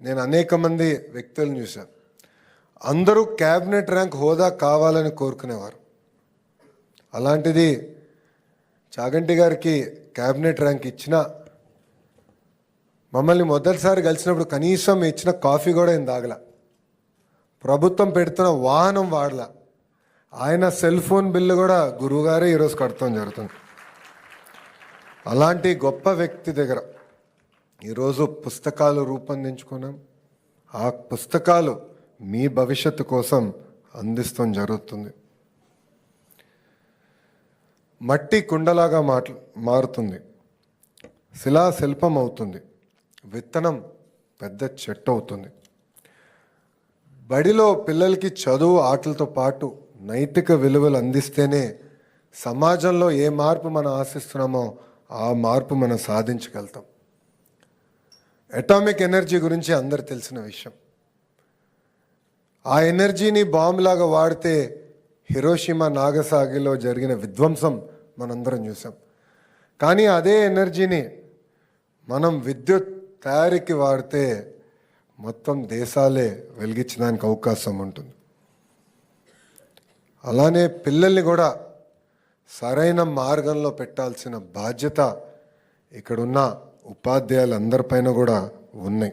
నేను అనేక మంది వ్యక్తులను చూశాను అందరూ క్యాబినెట్ ర్యాంక్ హోదా కావాలని కోరుకునేవారు. అలాంటిది చాగంటి గారికి క్యాబినెట్ ర్యాంక్ ఇచ్చిన మమ్మల్ని మొదటిసారి కలిసినప్పుడు కనీసం ఇచ్చిన కాఫీ కూడా ఏం తాగల. ప్రభుత్వం పెడుతున్న వాహనం వాడల. ఆయన సెల్ ఫోన్ బిల్లు కూడా గురువుగారే ఈరోజు కడతాం జరుగుతుంది. అలాంటి గొప్ప వ్యక్తి దగ్గర ఈరోజు పుస్తకాలు రూపొందించుకున్నాం. ఆ పుస్తకాలు మీ భవిష్యత్తు కోసం అందిస్తాం జరుగుతుంది. మట్టి కుండలాగా మాట్ మారుతుంది. శిలా శిల్పం అవుతుంది. విత్తనం పెద్ద చెట్టు అవుతుంది. బడిలో పిల్లలకి చదువు ఆటలతో పాటు నైతిక విలువలు అందిస్తేనే సమాజంలో ఏ మార్పు మనం ఆశిస్తున్నామో ఆ మార్పు మనం సాధించగలుగుతాం. అటామిక్ ఎనర్జీ గురించి అందరు తెలిసిన విషయం. ఆ ఎనర్జీని బాంబులాగా వాడితే హిరోషిమా నాగసాగిలో జరిగిన విధ్వంసం మనందరం చూసాం. కానీ అదే ఎనర్జీని మనం విద్యుత్ తయారీకి వాడితే మొత్తం దేశాలే వెలిగించడానికి అవకాశం ఉంటుంది. అలానే పిల్లల్ని కూడా సరైన మార్గంలో పెట్టాల్సిన బాధ్యత ఇక్కడున్న ఉపాధ్యాయులందరిపైన కూడా ఉన్నాయి.